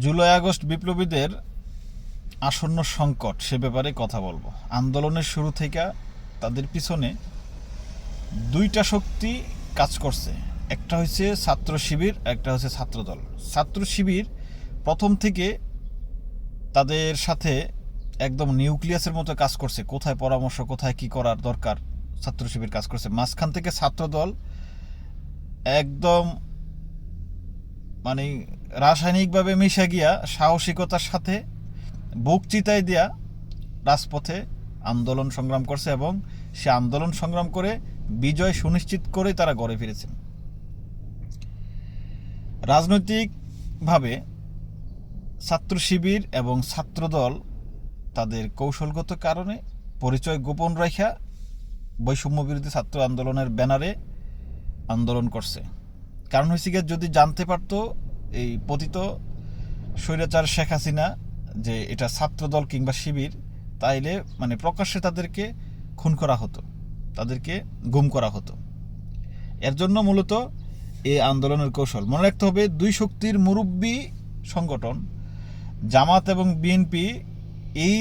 July August বিপ্লবীদের আসন্ন সংকট, সে ব্যাপারে কথা বলব। আন্দোলনের শুরু থেকে তাদের পিছনে দুইটা শক্তি কাজ করছে। একটা হচ্ছে ছাত্র শিবির, একটা হচ্ছে ছাত্রদল ছাত্র শিবির প্রথম থেকে তাদের সাথে একদম নিউক্লিয়াসের মতো কাজ করছে। কোথায় পরামর্শ, কোথায় কি করার দরকার, ছাত্র শিবির কাজ করছে। মাঝখান থেকে ছাত্রদল একদম মানে রাসায়নিকভাবে মিশে গিয়া সাহসিকতার সাথে বুক চিতাই দিয়া রাজপথে আন্দোলন সংগ্রাম করছে এবং সে আন্দোলন সংগ্রাম করে বিজয় সুনিশ্চিত করে তারা গড়ে ফিরেছেন। রাজনৈতিকভাবে ছাত্র শিবির এবং ছাত্রদল তাদের কৌশলগত কারণে পরিচয় গোপন রেখা বৈষম্য বিরোধী ছাত্র আন্দোলনের ব্যানারে আন্দোলন করছে। কারণ হয়েছে গিয়ে যদি জানতে পারতো এই পতিত স্বৈরাচার শেখ হাসিনা যে এটা ছাত্রদল কিংবা শিবির, তাইলে মানে প্রকাশ্যে তাদেরকে খুন করা হতো, তাদেরকে গুম করা হতো। এর জন্য মূলত এই আন্দোলনের কৌশল। মনে রাখতে হবে, দুই শক্তির মুরব্বী সংগঠন, জামাত এবং বিএনপি, এই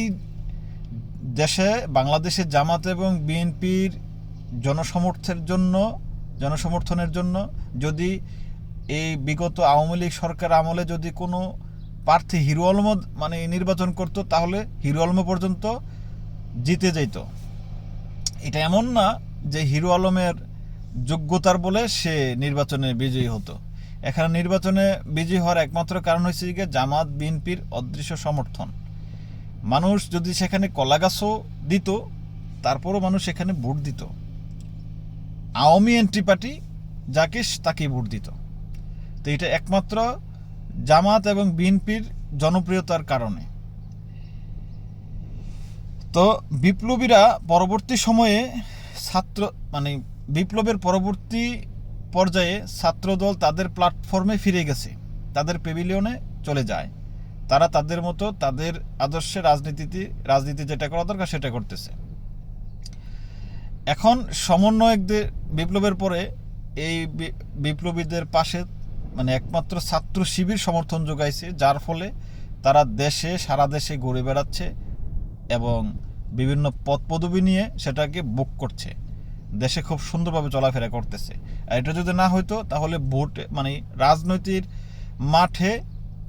দেশে বাংলাদেশের জামাত এবং বিএনপির জনসমর্থের জন্য জনসমর্থনের জন্য যদি এই বিগত আওয়ামী লীগ সরকার আমলে যদি কোনো প্রার্থী হিরো আলম মানে নির্বাচন করত, তাহলে হিরো আলম পর্যন্ত জিতে যেত। এটা এমন না যে হিরো আলমের যোগ্যতার বলে সে নির্বাচনে বিজয়ী হতো। এখানে নির্বাচনে বিজয়ী হওয়ার একমাত্র কারণ হচ্ছে যে জামাত, বিএনপির অদৃশ্য সমর্থন। মানুষ যদি সেখানে কলাগাছও দিত, তারপরও মানুষ সেখানে ভোট দিত। আওয়ামী এন্ট্রি পার্টি যাকে তাকে ভোট দিত। তো এটা একমাত্র জামাত এবং বিএনপির জনপ্রিয়তার কারণে। তো বিপ্লবীরা পরবর্তী সময়ে ছাত্র মানে বিপ্লবের পরবর্তী পর্যায়ে ছাত্রদল তাদের প্ল্যাটফর্মে ফিরে গেছে। তাদের পেভিলিয়নে চলে যায়। তারা তাদের মতো তাদের আদর্শে রাজনীতিতে রাজনীতি যেটা করা দরকার সেটা করতেছে। এখন সমন্বয়কদের বিপ্লবের পরে এই বিপ্লবীদের পাশে মানে একমাত্র ছাত্র শিবির সমর্থন যোগাইছে, যার ফলে তারা দেশে, সারা দেশে ঘুরে বেড়াচ্ছে এবং বিভিন্ন পদ পদবি নিয়ে সেটাকে বুক করছে। দেশে খুব সুন্দরভাবে চলাফেরা করতেছে। আর এটা যদি না হইতো, তাহলে ভোট মানে রাজনৈতিক মাঠে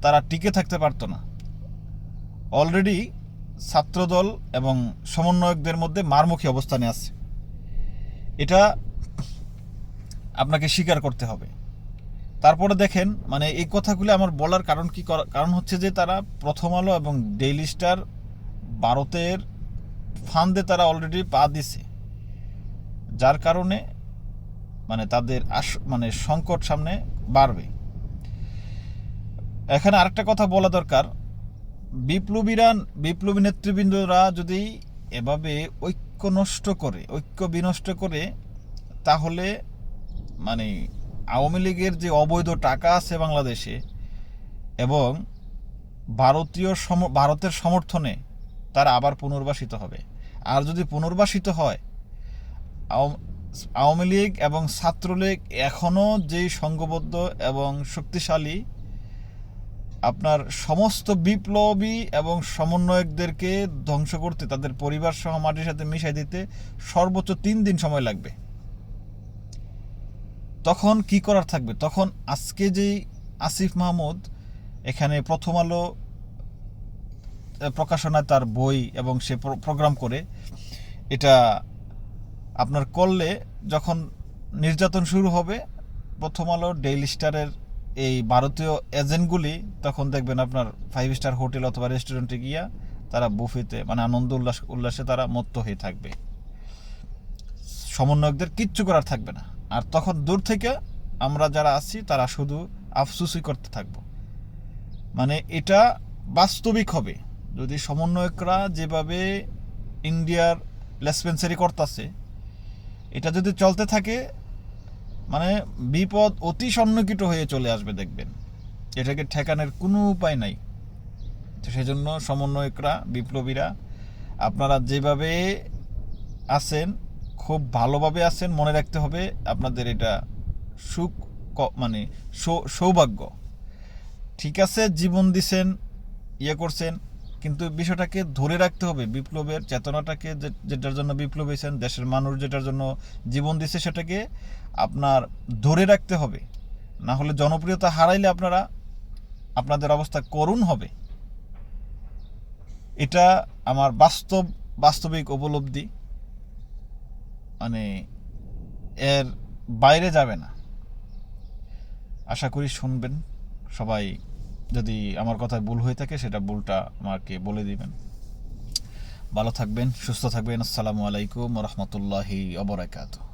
তারা টিকে থাকতে পারতো না। অলরেডি ছাত্রদল এবং সমন্বয়কদের মধ্যে মারমুখী অবস্থানে আছে। এটা আপনাকে স্বীকার করতে হবে। তারপরে দেখেন মানে এই কথাগুলো আমার বলার কারণ কি করা- কারণ হচ্ছে যে তারা প্রথম আলো এবং ডেইলি স্টার ভারতের ফান্দে তারা অলরেডি পা দিছে। যার কারণে মানে তাদের আস মানে সংকট সামনে বাড়বে। এখানে আরেকটা কথা বলা দরকার। বিপ্লবীরা বিপ্লবী নেতৃবৃন্দরা যদি এভাবে ঐক্য নষ্ট করে, ঐক্য বিনষ্ট করে, তাহলে মানে আওয়ামী লীগের যে অবৈধ টাকা আছে বাংলাদেশে এবং ভারতীয় সম, ভারতের সমর্থনে তারা আবার পুনর্বাসিত হবে। আর যদি পুনর্বাসিত হয় আওয়ামী লীগ এবং ছাত্রলীগ এখনও যেই সংঘবদ্ধ এবং শক্তিশালী আপনার সমস্ত বিপ্লবী এবং সমন্বয়কদেরকে ধ্বংস করতে, তাদের পরিবার সহ মাটির সাথে মিশাই দিতে সর্বোচ্চ তিন দিন সময় লাগবে। তখন কি করার থাকবে? তখন আজকে যেই আসিফ মাহমুদ এখানে প্রথম আলো প্রকাশনায় তার বই এবং সে প্রোগ্রাম করে, এটা আপনার করলে যখন নির্যাতন শুরু হবে, প্রথম আলো, ডেইলি স্টারের এই ভারতীয় এজেন্টগুলি তখন দেখবেন আপনার ফাইভ স্টার হোটেল অথবা রেস্টুরেন্টে গিয়া তারা বুফেতে মানে আনন্দ উল্লাস, উল্লাসে তারা মত্ত হয়ে থাকবে। সমন্বয়কদের কিচ্ছু করার থাকবে না। আর তখন দূর থেকে আমরা যারা আছি, তারা শুধু আফসুসই করতে থাকব। মানে এটা বাস্তবিক হবে। যদি সমন্বয়করা যেভাবে ইন্ডিয়ার লেসপেন্সারি করতেছে, এটা যদি চলতে থাকে মানে বিপদ অতি সন্নিকট হয়ে চলে আসবে দেখবেন। এটাকে ঠেকানোর কোনো উপায় নাই। তো সেজন্য সমন্বয়করা, বিপ্লবীরা, আপনারা যেভাবে আছেন, খুব ভালোভাবে আছেন, মনে রাখতে হবে আপনাদের এটা সুখ মানে সৌভাগ্য। ঠিক আছে, জীবন দিছেন ইয়ে করছেন কিন্তু বিষয়টাকে ধরে রাখতে হবে, বিপ্লবের চেতনাটাকে যেটার জন্য বিপ্লব হয়েছেন, দেশের মানুষ যেটার জন্য জীবন দিছে সেটাকে আপনার ধরে রাখতে হবে। না হলে জনপ্রিয়তা হারাইলে আপনারা, আপনাদের অবস্থা করুণ হবে। এটা আমার বাস্তব, বাস্তবিক উপলব্ধি। মানে এর বাইরে যাবে না। আশা করি শুনবেন সবাই। যদি আমার কথায় ভুল হয়ে থাকে, সেটা ভুলটা আমাকে বলে দিবেন। ভালো থাকবেন, সুস্থ থাকবেন। আসসালামু আলাইকুম রহমতুল্লাহি অবরাকাতু